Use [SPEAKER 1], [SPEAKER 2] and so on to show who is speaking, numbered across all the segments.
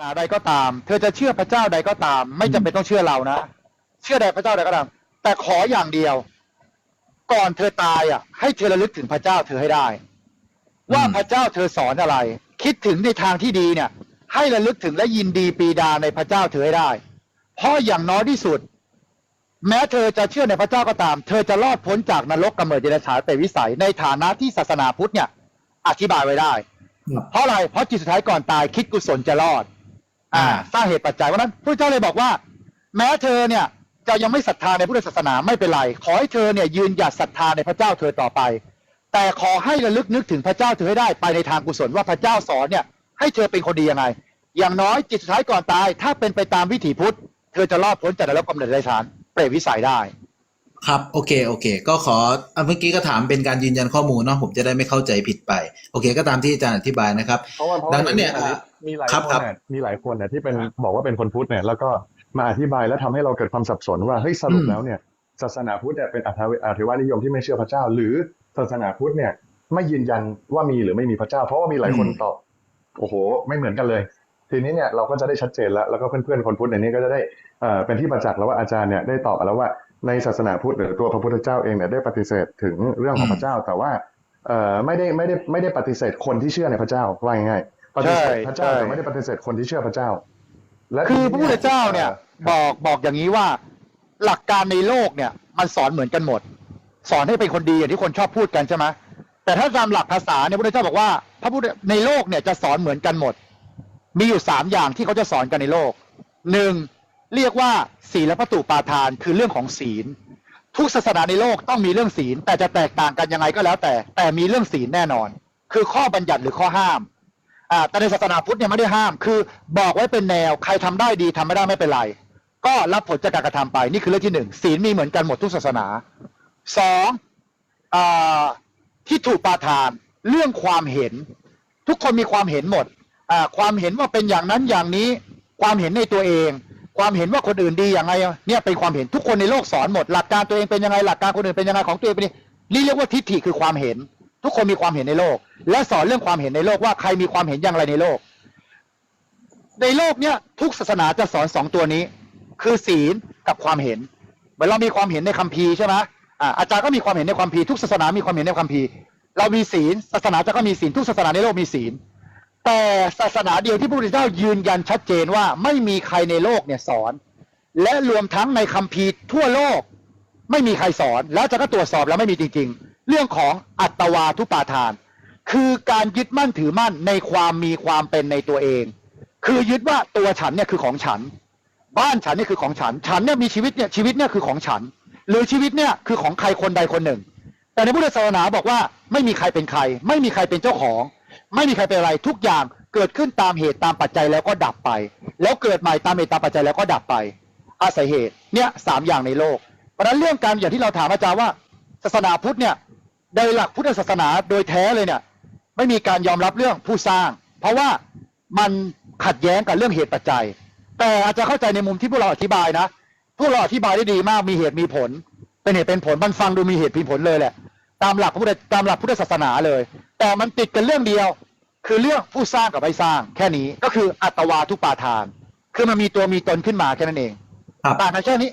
[SPEAKER 1] นาใดก็ตาม เธอจะเชื่อพระเจ้าใดก็ตาม ไม่จำเป็นต้องเชื่อเรานะ เชื่อใดพระเจ้าใดก็ตาม แต่ขออย่างเดียว ก่อนเธอตายอะ ให้เธอระลึกถึงพระเจ้าเธอให้ได้ ว่าพระเจ้าเธอสอนอะไร คิดถึงในทางที่ดีเนี่ย ให้ระลึกถึงและยินดีปรีดาในพระเจ้าเธอให้ได้ เพราะอย่างน้อยที่สุด แม้เธอจะเชื่อในพระเจ้าก็ตาม เธอจะรอดพ้นจากนรกกำเนิดเดรัจฉานเป็นวิสัยในฐานะที่ศาสนาพุทธเนี่ย อธิบายไว้ได้
[SPEAKER 2] ครับ
[SPEAKER 1] เพราะอะไรเพราะจิตสุดท้ายก่อนตายคิดกุศลจะรอด อ่า
[SPEAKER 2] อ่า
[SPEAKER 1] สร้างเหตุปัจจัยเพราะฉะนั้นพระเจ้าเลยบอกว่า แม้เธอเนี่ยจะยังไม่ศรัทธาในพุทธศาสนาไม่เป็นไร ขอให้เธอเนี่ยยืนหยัดศรัทธาในพระเจ้าเธอต่อไป แต่ขอให้ระลึกนึกถึงพระเจ้าเธอให้ได้ไปในทางกุศลว่าพระเจ้าสอนเนี่ย ให้เธอเป็นคนดียังไง อย่างน้อยจิตสุดท้ายก่อนตาย ถ้าเป็นไปตามวิถีพุทธ เธอจะรอดพ้นจากนรกกำเนิดเดรัจฉานเปรตวิสัยได้
[SPEAKER 2] ครับโอเคโอเค ก็ขออะเมื่อกี้ก็ถามเป็นการยืนยันข้อมูลเนาะผมจะได้ไม่เข้าใจผิดไป โอเค ก็ตามที่อาจารย์อธิบายนะครับ
[SPEAKER 3] เพราะว่าเพราะ
[SPEAKER 2] ดั
[SPEAKER 3] ว่าง
[SPEAKER 2] นั้นเนี่ย
[SPEAKER 3] อัมีหลาย
[SPEAKER 2] ครับ
[SPEAKER 3] ค
[SPEAKER 2] ครั
[SPEAKER 3] น
[SPEAKER 2] บ
[SPEAKER 3] น่ะมีหลายคนน่ะที่เป็นบอกว่าเป็นคนพุทธเนี่ยแล้วก็มาอธิบายแล้วทำให้เราเกิดความสับสนว่าเฮ้ยสรุปแล้วเนี่ย ศาสนาพุทธเนี่ยเป็นอัตวอธิวานิยมที่ไม่เชื่อพระเจ้า หรือศาสนาพุทธเนี่ย ไม่ยืนยันว่ามีหรือไม่มีพระเจ้า เพราะว่ามีหลายคน
[SPEAKER 2] อืม
[SPEAKER 3] ตอบโอ้โห ไม่เหมือนกันเลย ทีนี้เนี่ยเราก็จะได้ชัดเจนแล้วแล้วก็เพื่อนๆคนพุทธในนี้ก็จะได้เอ่อเป็นที่ประจักษ์แล้วว่าอาจารย์เนี่ยได้ตอบมาแล้วว่า ในศาสนาพุทธหรือตัวพระพุทธเจ้าเองเนี่ยได้ปฏิเสธถึงเรื่องของพระเจ้า แต่ว่าเอ่อไม่ได้ไม่ได้ไม่ได้ปฏิเสธคนที่เชื่อในพระเจ้าว่าง่ายๆปฏิเสธพระเจ้า
[SPEAKER 1] ใช่
[SPEAKER 3] แต่ไม่ได้ปฏิเสธคนที่เชื่อพระเจ้า และ
[SPEAKER 1] คือพระพุทธเจ้าเนี่ย
[SPEAKER 3] อ่อ
[SPEAKER 1] บอกบอกอย่างนี้ว่าหลักการในโลกเนี่ย มันสอนเหมือนกันหมด สอนให้เป็นคนดีอย่างที่คนชอบพูดกันใช่ไหมแต่ถ้าตามหลักภาษาเนี่ยพระพุทธเจ้าบอกว่า พระพุทธในโลกเนี่ยจะสอนเหมือนกันหมด มีอยู่สามอย่างที่เขาจะสอนกันในโลกหนึ่ง เรียกว่าศีลพัตุปาทานคือเรื่องของศีล ทุกศาสนาในโลกต้องมีเรื่องศีล แต่จะแตกต่างกันยังไงก็แล้วแต่ แต่มีเรื่องศีลแน่นอน คือข้อบัญญัติหรือข้อห้ามอ่าแต่ในศาสนาพุทธเนี่ยไม่ได้ห้าม คือบอกไว้เป็นแนวใครทำได้ดีทำไม่ได้ไม่เป็นไร ก็รับผลจากการกระทำไปนี่คือเรื่องที่หนึ่งศีลมีเหมือนกันหมดทุกศาสนาสองอ่าที่ถูกปาทานเรื่องความเห็น ทุกคนมีความเห็นหมดอ่าความเห็นว่าเป็นอย่างนั้นอย่างนี้ความเห็นในตัวเอง ความเห็นว่าคนอื่นดีอย่างไรเนี่ยเป็นความเห็นทุกคนในโลกสอนหมด หลักการตัวเองเป็นยังไงหลักการคนอื่นเป็นยังไงของตัวเองเป็นยังไงนี่เรียกว่าทิฏฐิคือความเห็น ทุกคนมีความเห็นในโลก และสอนเรื่องความเห็นในโลกว่าใครมีความเห็นอย่างไรในโลก ในโลกเนี่ยทุกศาสนาจะสอนสองตัวนี้ คือศีลกับความเห็นเหมือนเรามีความเห็นในคัมภีร์ใช่ไหมอ่าอาจารย์ก็มีความเห็นในคัมภีร์ทุกศาสนามีความเห็นในคัมภีร์เรามีศีลศาสนาจะก็มีศีลทุกศาสนาในโลกมีศีล แต่ศาสนาเดียวที่พระพุทธเจ้ายืนยันชัดเจนว่าไม่มีใครในโลกเนี่ยสอน และรวมทั้งในคัมภีร์ทั่วโลก ไม่มีใครสอน แล้วจะก็ตรวจสอบแล้วไม่มีจริง ๆ เรื่องของอัตวาทุปาทาน คือการยึดมั่นถือมั่นในความมีความเป็นในตัวเอง คือยึดว่าตัวฉันเนี่ยคือของฉัน บ้านฉันเนี่ยคือของฉัน ฉันเนี่ยมีชีวิตเนี่ยชีวิตเนี่ยคือของฉัน หรือชีวิตเนี่ยคือของใครคนใดคนหนึ่ง แต่ในพุทธศาสนาบอกว่าไม่มีใครเป็นใคร ไม่มีใครเป็นเจ้าของ ไม่มีใครเป็นอะไรทุกอย่างเกิดขึ้นตามเหตุตามปัจจัยแล้วก็ดับไป แล้วเกิดใหม่ตามเหตุตามปัจจัยแล้วก็ดับไป อาศัยเหตุเนี่ยสามอย่างในโลก เพราะฉะนั้นเรื่องการอย่างที่เราถามอาจารย์ว่าศาสนาพุทธเนี่ยโดยหลักพุทธศาสนาโดยแท้เลยเนี่ยไม่มีการยอมรับเรื่องผู้สร้าง เพราะว่ามันขัดแย้งกับเรื่องเหตุปัจจัย แต่อาจจะเข้าใจในมุมที่พวกเราอธิบายนะพวกเราอธิบายได้ดีมากมีเหตุมีผล เป็นเหตุเป็นผลมันฟังดูมีเหตุมีผลเลยแหละตามหลักพระพุทธตามหลักพุทธศาสนาเลย แต่มันติดกันเรื่องเดียว คือเรื่องผู้สร้างกับไม่สร้าง แค่นี้ก็คืออัตวาทุปาทาน คือมันมีตัวมีตนขึ้นมาแค่นั้นเอง
[SPEAKER 2] ครับ
[SPEAKER 1] ต่างกันแค่นี้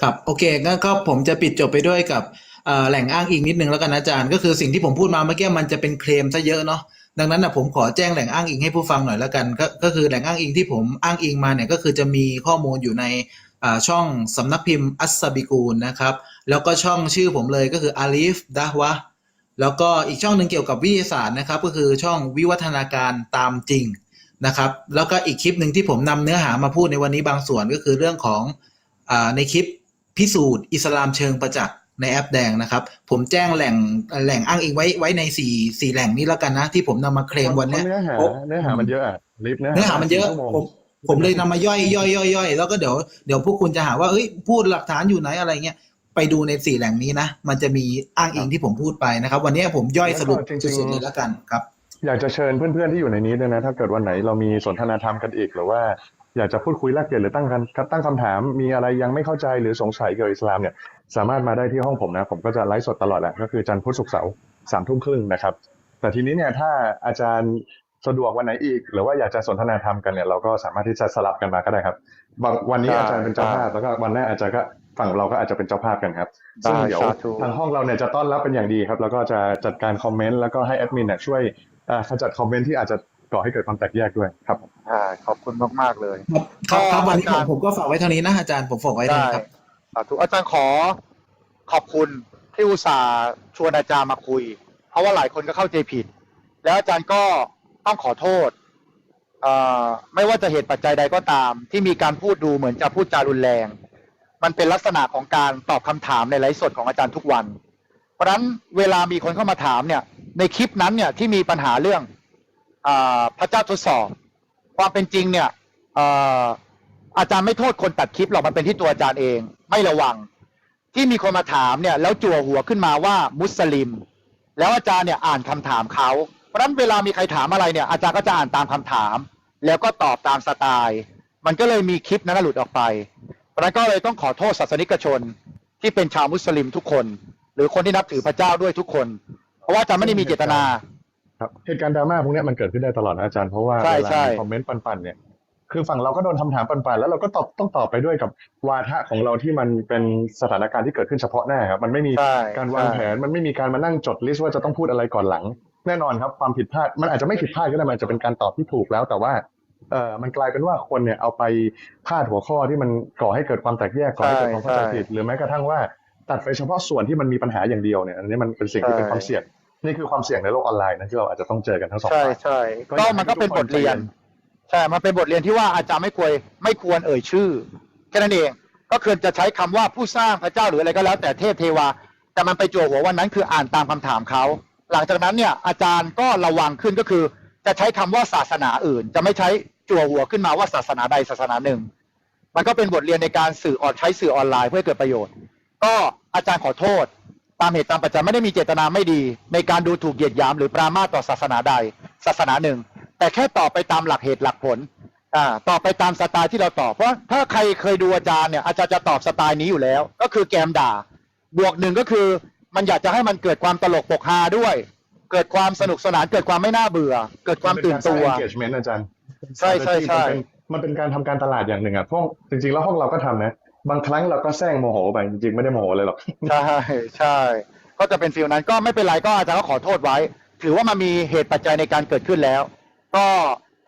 [SPEAKER 2] ครับโอเคงั้นก็ผมจะปิดจบไปด้วยกับเอ่อแหล่งอ้างอิงนิดนึงแล้วกันนะอาจารย์ ก็คือสิ่งที่ผมพูดมาเมื่อกี้มันจะเป็นเคลมซะเยอะเนาะดังนั้นนะผมขอแจ้งแหล่งอ้างอิงให้ผู้ฟังหน่อยแล้วกันก็ก็คือแหล่งอ้างอิงที่ผมอ้างอิงมาเนี่ยก็คือจะมีข้อมูลอยู่ในอ่าช่องสำนักพิมพ์อัสซาบิกูลนะครับ แล้วก็ช่องชื่อผมเลยก็คืออาลีฟดะวะ แล้วก็อีกช่องหนึ่งเกี่ยวกับวิทยาศาสตร์นะครับ ก็คือช่องวิวัฒนาการตามจริงนะครับ แล้วก็อีกคลิปหนึ่งที่ผมนำเนื้อหามาพูดในวันนี้บางส่วนก็คือเรื่องของอ่าในคลิปพิสูจน์อิสลามเชิงประจักษ์ในแอปแดงนะครับ ผมแจ้งแหล่งแหล่งอ้างอิงไว้ไว้ในสี่สี่แหล่งนี้แล้วกันนะ ที่ผมนำมาเคลมวันเนี้ย
[SPEAKER 3] เนื้อหา
[SPEAKER 2] โอ้
[SPEAKER 3] เนื้อหามันเยอะอะลิฟต์เนื้อ
[SPEAKER 2] เนื้อหามันเยอะ
[SPEAKER 3] ชั่วโง
[SPEAKER 2] ผมผมเลยนำมาย่อยย่อยย่อยย่อยแล้วก็เดี๋ยวเดี๋ยวพวกคุณจะหาว่าเอ้ยพูดหลักฐานอยู่ไหนอะไรเงี้ย ไปดูในสี่แหล่งนี้นะ มันจะมีอ้างอิงที่ผมพูดไปนะครับ วันนี้ผมย่อยสรุปสุดๆเลยแล้วกันครับ
[SPEAKER 3] อยากจะเชิญเพื่อนๆที่อยู่ในนี้ด้วยนะ ถ้าเกิดวันไหนเรามีสนทนาธรรมกันอีกหรือว่าอยากจะพูดคุยแลกเปลี่ยนหรือตั้งกันตั้งคำถาม มีอะไรยังไม่เข้าใจหรือสงสัยเกี่ยวกับอิสลามเนี่ยสามารถมาได้ที่ห้องผมนะ ผมก็จะไลฟ์สดตลอดแหละก็คือจันทร์พุธศุกร์เสาร์สามทุ่มครึ่งนะครับ แต่ทีนี้เนี่ยถ้าอาจารย์สะดวกวันไหนอีก หรือว่าอยากจะสนทนาธรรมกันเนี่ยเราก็สามารถที่จะสลับกันมาก็ได้ครับบางวันนี้
[SPEAKER 1] ได้
[SPEAKER 3] อาจารย์เป็นเจ้าภาพแล้วก็วันหน้าอาจารย์ก็ ฝั่งเราก็อาจจะเป็นเจ้าภาพกันครับซึ่ง
[SPEAKER 1] ได้
[SPEAKER 3] เดี๋ยว
[SPEAKER 1] สาธุ
[SPEAKER 3] ทางห้องเราเนี่ยจะต้อนรับเป็นอย่างดีครับ แล้วก็จะจัดการคอมเมนต์แล้วก็ให้แอดมินเนี่ยช่วยอ่าขจัดคอมเมนต์ที่อาจจะก่อให้เกิดความแตกแยกด้วยครับ
[SPEAKER 1] ใช่ขอบคุณมากๆเลย
[SPEAKER 2] ครับครับครับวันนี้
[SPEAKER 1] อา
[SPEAKER 2] ผ
[SPEAKER 1] จาร
[SPEAKER 2] ม
[SPEAKER 1] ย์
[SPEAKER 2] ผมก็ฝากไว้เท่านี้นะอาจารย์ผมฝากไว้เท่า
[SPEAKER 1] ได้
[SPEAKER 2] นี้ครับ
[SPEAKER 1] สาธุอาจารย์ขอขอบคุณที่อุตส่าห์ชวนอาจารย์มาคุย เพราะว่าหลายคนก็เข้าใจผิด แล้วอาจารย์ก็ต้องขอโทษเอ่อไม่ว่าจะเหตุปัจจัยใดก็ตาม ที่มีการพูดดูเหมือนจะพูดจารุนแรง มันเป็นลักษณะของการตอบคำถามในไลฟ์สดของอาจารย์ทุกวัน เพราะฉะนั้นเวลามีคนเข้ามาถามเนี่ย ในคลิปนั้นเนี่ยที่มีปัญหาเรื่องอพระเจ้าทดสอบ ความเป็นจริงเนี่ยออาจารย์ไม่โทษคนตัดคลิปหรอกมันเป็นที่ตัวอาจารย์เอง ไม่ระวัง ที่มีคนมาถามเนี่ย แล้วจั่วหัวขึ้นมาว่ามุสลิม แล้วอาจารย์เนี่ยอ่านคำถามเขาเพราะฉะนั้นเวลามีใครถามอะไรเนี่ยอาจารย์ก็จะอ่านตามคำถาม แล้วก็ตอบตามสไตล์ มันก็เลยมีคลิปนั้นหลุดออกไป นั้นก็เลยต้องขอโทษศาสนิกชนที่เป็นชาวมุสลิมทุกคน หรือคนที่นับถือพระเจ้าด้วยทุกคน เพราะว่าอาจารย์ไม่ได้มีเจตนา
[SPEAKER 3] ครับเหตุการณ์ดราม่าพวกเนี้ยมันเกิดขึ้นได้ตลอดนะอาจารย์เพราะว่า
[SPEAKER 1] ใช่
[SPEAKER 3] เวลา
[SPEAKER 1] ใช่
[SPEAKER 3] มีคอมเมนต์ปั่นๆเนี่ยคือฝั่งเราก็โดนคำถามปั่นๆแล้วเราก็ตอบต้องตอบไปด้วยกับวาทะของเราที่มันเป็นสถานการณ์ที่เกิดขึ้นเฉพาะหน้าครับมันไม่มี
[SPEAKER 1] ใช่
[SPEAKER 3] การวางแผนมันไม่มีการมานั่งจดลิสต์ว่าจะต้องพูดอะไรก่อนหลัง แน่นอนครับความผิดพลาดมันอาจจะไม่ผิดพลาดก็ได้มันอาจจะเป็นการตอบที่ถูกแล้ว แต่ว่า เออมันกลายเป็นว่าคนเนี่ยเอาไปพาดหัวข้อที่มันก่อให้เกิดความแตกแยกก่อให้เกิดความเข้าใจ
[SPEAKER 1] ใช่
[SPEAKER 3] ผิดหรือแม้กระทั่งว่าตัดไปเฉพาะส่วนที่มันมีปัญหาอย่างเดียวเนี่ยอันนี้มันเป็นสิ่งที่เป็นความเสี่ยงนี่คือความเสี่ยงในโลกออนไลน์นะที่เราอาจจะต้องเจอกันทั้งสอง
[SPEAKER 1] ใช่
[SPEAKER 3] ฝ่าย
[SPEAKER 1] ใช่
[SPEAKER 3] ก็
[SPEAKER 1] ก็
[SPEAKER 3] อยากให้
[SPEAKER 1] มันก็เป็น
[SPEAKER 3] ทุกคน
[SPEAKER 1] บทเรียน
[SPEAKER 3] ใจเย็น
[SPEAKER 1] ใช่มันเป็นบทเรียนที่ว่าอาจารย์ไม่ควรไม่ควรเอ่ยชื่อแค่นั้นเองก็คือจะใช้คำว่าผู้สร้างพระเจ้าหรืออะไรก็แล้ว แต่เทพเทวา แต่มันไปจั่วหัววันนั้นคืออ่านตามคำถามเขาหลังจากนั้นเนี่ยอาจารย์ก็ระวังขึ้นก็คือ จะใช้คำว่าศาสนาอื่น จะไม่ใช้ จั่วหัวขึ้นมาว่าศาสนาใดศาสนาหนึ่ง มันก็เป็นบทเรียนในการสื่อออนใช้สื่อออนไลน์เพื่อเกิดประโยชน์ ก็อาจารย์ขอโทษ ตามเหตุตามปัจจัยไม่ได้มีเจตนาไม่ดี ในการดูถูกเหยียดหยามหรือปรามาสต่อศาสนาใดศาสนาหนึ่ง แต่แค่ตอบไปตามหลักเหตุหลักผลอ่าตอบไปตามสไตล์ที่เราตอบเพราะถ้าใครเคยดูอาจารย์เนี่ยอาจารย์จะตอบสไตล์นี้อยู่แล้ว ก็คือแกมด่า บวกหนึ่งก็คือมันอยากจะให้มันเกิดความตลกปกฮาด้วย เกิดความสนุกสนานเกิดความไม่น่าเบื่อ เกิดความตื่นตัว
[SPEAKER 3] engagement อาจารย์
[SPEAKER 1] ใช่ใช่ใช่
[SPEAKER 3] มันเป็นมันเป็นการทำการตลาดอย่างหนึ่งอะพวกจริงๆแล้วห้องเราก็ทำนะบางครั้งเราก็แซงโมโหไปจริงๆไม่ได้โมโหเลยหรอก
[SPEAKER 1] ใช่ใช่ก็จะเป็นฟิลนั้นก็ไม่เป็นไรก็อาจารย์ก็ขอโทษไว้ ถือว่ามันมีเหตุปัจจัยในการเกิดขึ้นแล้ว ก็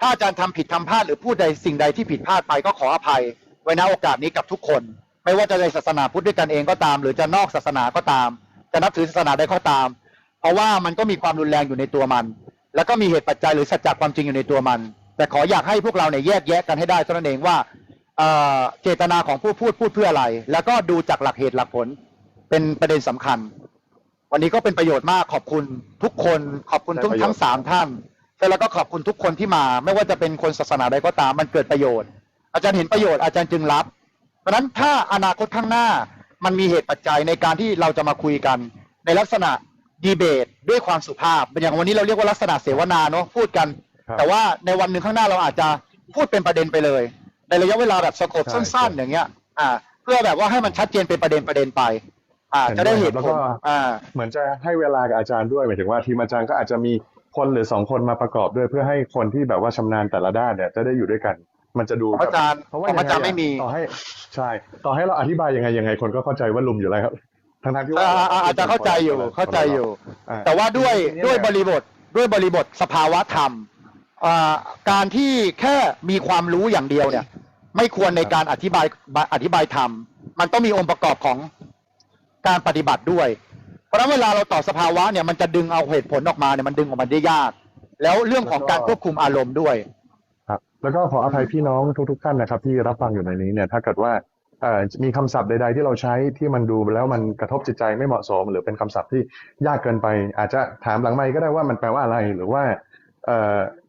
[SPEAKER 1] ถ้าอาจารย์ทำผิดทำพลาดหรือพูดใดสิ่งใดที่ผิดพลาดไปก็ขออภัย ไว้ณโอกาสนี้กับทุกคน ไม่ว่าจะในศาสนาพุทธด้วยกันเองก็ตาม หรือจะนอกศาสนาก็ตาม จะนับถือศาสนาใดก็ตาม เพราะว่ามันก็มีความรุนแรงอยู่ในตัวมัน แล้วก็มีเหตุปัจจัยหรือสัจจะความจริงอยู่ในตัวมัน แต่ขออยากให้พวกเราเนี่ยแยกแยะกันให้ได้เท่านั้นเองว่าเอ่อเจตนาของผู้พูดพูดเพื่ออะไร แล้วก็ดูจากหลักเหตุหลักผลเป็นประเด็นสำคัญ วันนี้ก็เป็นประโยชน์มากขอบคุณทุกคนขอบคุณทุก
[SPEAKER 3] ได้ประโยชน์
[SPEAKER 1] ทั้งสามท่านแล้วก็ขอบคุณทุกคนที่มา ไม่ว่าจะเป็นคนศาสนาใดก็ตามมันเกิดประโยชน์ อาจารย์เห็นประโยชน์อาจารย์จึงรับ เพราะฉะนั้นถ้าอนาคตข้างหน้ามันมีเหตุปัจจัยในการที่เราจะมาคุยกัน ในลักษณะดีเบต ด้วยความสุภาพอย่างวันนี้เราเรียกว่าลักษณะเสวนาเนาะพูดกัน
[SPEAKER 3] ครับ
[SPEAKER 1] แต่ว่าในวันหนึ่งข้างหน้าเราอาจจะพูดเป็นประเด็นไปเลย ในระยะเวลาแบบสกบ
[SPEAKER 3] ใช่
[SPEAKER 1] สั้น ๆ อย่างเงี้ย อ่า เพื่อแบบว่าให้มันชัดเจนเป็นประเด็นประเด็นไป อ่า
[SPEAKER 3] เห็น
[SPEAKER 1] จะได้
[SPEAKER 3] ด้วย
[SPEAKER 1] เหตุ
[SPEAKER 3] แล้ว
[SPEAKER 1] ผ
[SPEAKER 3] ก็
[SPEAKER 1] ลอ่า
[SPEAKER 3] เหมือนจะให้เวลากับอาจารย์ด้วยหมายถึงว่าทีมอาจารย์ก็อาจจะมีคนหรือสองคนมาประกอบด้วยเพื่อให้คนที่แบบว่าชำนาญแต่ละด้านเนี่ยจะได้อยู่ด้วยกัน มันจะดู
[SPEAKER 1] ของอาจารย์
[SPEAKER 3] เพราะว่า
[SPEAKER 1] ของอาจารย์
[SPEAKER 3] งง
[SPEAKER 1] ไม่มี
[SPEAKER 3] ต่อให้ใช่ ต่อให้เราอธิบายยังไงยังไงคนก็เข้าใจว่าลุมอยู่แล้วครับทั้งๆที่ว่า
[SPEAKER 1] อ่าอ่าอาจจะเข้าใจอยู่เข้าใจอยู่
[SPEAKER 3] อ่า
[SPEAKER 1] แต่ว่าด้วย
[SPEAKER 3] ทีนี้
[SPEAKER 1] ด้วย
[SPEAKER 3] เนี่
[SPEAKER 1] บริบทด้วยบริบทสภาวะธรรมอ่า การที่แค่มีความรู้อย่างเดียวเนี่ย ไม่ควรในการอธิบายอธิบายธรรม มันต้องมีองค์ประกอบของการปฏิบัติด้วย เพราะฉะนั้นเวลาเราต่อสภาวะเนี่ยมันจะดึงเอาเหตุผลออกมาเนี่ยมันดึงออกมาได้ยาก แล้วเรื่องของการควบคุมอารมณ์ด้วย
[SPEAKER 3] ครับแล้วก็ขออภัยพี่น้องทุกๆท่านนะครับ ที่รับฟังอยู่ในนี้เนี่ย ถ้าเกิดว่ามีคำศัพท์ใด ๆ ที่เราใช้ที่มันดูแล้วมันกระทบจิตใจไม่เหมาะสม หรือเป็นคำศัพท์ที่ยากเกินไป อาจจะถามหลังไมค์ก็ได้ว่ามันแปลว่าอะไรหรือว่า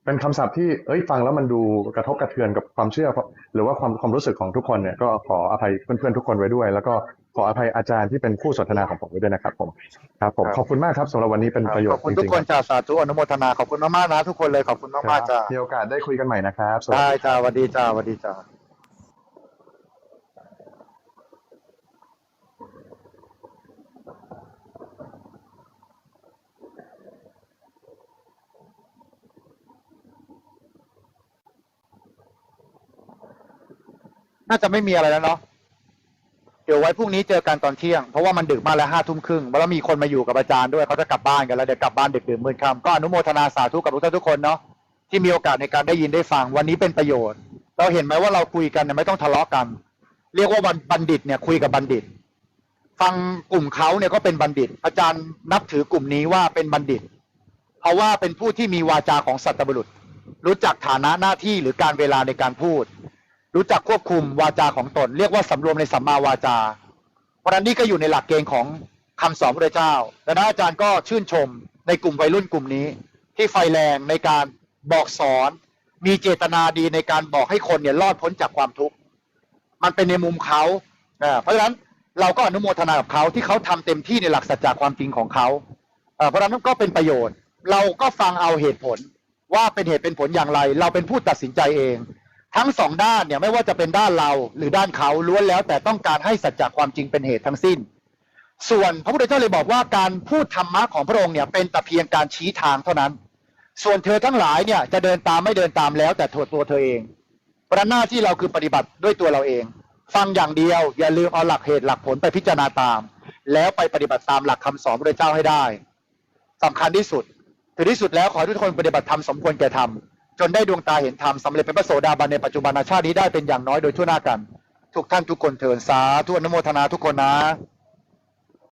[SPEAKER 3] เอ่อเป็นคำศัพท์ที่เอ้ยฟังแล้วมันดูกระทบกระเทือนกับความเชื่อ หรือว่าความความรู้สึกของทุกคนเนี่ยก็ขออภัยเพื่อนๆทุกคนไว้ด้วย แล้วก็ขออภัยอาจารย์ที่เป็นคู่สนทนาของผมไว้ด้วยนะครับ ผมครับผม
[SPEAKER 1] ครับ
[SPEAKER 3] ขอบคุณมากครับสำหรับวันนี้เป็นประโย
[SPEAKER 1] ข
[SPEAKER 3] ช
[SPEAKER 1] อบ
[SPEAKER 3] น์
[SPEAKER 1] คุณ
[SPEAKER 3] จ
[SPEAKER 1] ทุก
[SPEAKER 3] ริง
[SPEAKER 1] ค
[SPEAKER 3] ๆ
[SPEAKER 1] นจ้าสาธุอนุโมทนาขอบคุณมากๆนะทุกคนเลยขอบคุณ
[SPEAKER 3] ครั
[SPEAKER 1] มากๆจ้า
[SPEAKER 3] มีโอกาสได้คุยกันใหม่นะครับสวัสดี
[SPEAKER 1] ได้จ้าสวัสดีจ้าสวัสดีจ้า น่าจะไม่มีอะไรแล้วเนาะเดี๋ยวไว้พรุ่งนี้เจอกันตอนเที่ยง เพราะว่ามันดึกมากแล้วห้าทุ่มครึ่งแล้วมีคนมาอยู่กับอาจารย์ด้วยเขาจะกลับบ้านกันแล้วเดี๋ยวกลับบ้านดึกดื่นมืดค่ำก็อนุโมทนาสาธุกับทุกท่านทุกคนเนาะที่มีโอกาสในการได้ยินได้ฟังวันนี้เป็นประโยชน์ เราเห็นไหมว่าเราคุยกันเนี่ยไม่ต้องทะเลาะกัน เรียกว่าบัณฑิตเนี่ยคุยกับบัณฑิต ฟังกลุ่มเขาเนี่ยก็เป็นบัณฑิต อาจารย์นับถือกลุ่มนี้ว่าเป็นบัณฑิต เพราะว่าเป็นผู้ที่มีวาจาของสัตบุรุษ รู้จักฐานะหน้าที่หรือการเวลาในการพูด รู้จักควบคุมวาจาของตน เรียกว่าสำรวมในสัมมาวาจา เพราะฉะนั้นนี่ก็อยู่ในหลักเกณฑ์ของคำสอนพระเจ้าดังนั้นอาจารย์ก็ชื่นชมในกลุ่มวัยรุ่นกลุ่มนี้ ที่ไฟแรงในการบอกสอน มีเจตนาดีในการบอกให้คนเนี่ยรอดพ้นจากความทุกข์มันเป็นในมุมเขาเพราะฉะนั้นเราก็อนุโมทนากับเขาที่เขาทำเต็มที่ในหลักสัจจะความจริงของเขาเพราะฉะนั้นก็เป็นประโยชน์ เราก็ฟังเอาเหตุผลว่าเป็นเหตุเป็นผลอย่างไร เราเป็นผู้ตัดสินใจเอง ทั้งสองด้านเนี่ยไม่ว่าจะเป็นด้านเราหรือด้านเขาล้วนแล้ว แต่ต้องการให้สัจจะความจริงเป็นเหตุทั้งสิ้น ส่วนพระพุทธเจ้าเลยบอกว่าการพูดธรรมะของพระองค์เนี่ยเป็นแต่เพียงการชี้ทางเท่านั้น ส่วนเธอทั้งหลายเนี่ยจะเดินตามไม่เดินตามแล้ว แต่ตัวตัวเธอเองเพราะหน้าที่เราคือปฏิบัติด้วยตัวเราเอง ฟังอย่างเดียวอย่าลืมเอาหลักเหตุหลักผลไปพิจารณาตาม แล้วไปปฏิบัติตามหลักคำสอนพระเจ้าให้ได้สำคัญที่สุดถึงที่สุดแล้วขอให้ทุกคนปฏิบัติธรรมสมควรแก่ธรรม จนได้ดวงตาเห็นธรรมสำเร็จเป็นพระโสดาบันในปัจจุบันชาตินี้ได้เป็นอย่างน้อยโดยทั่วหน้ากัน ทุกท่านทุกคนเถินสาธุอนุโมทนาทุกคนนะ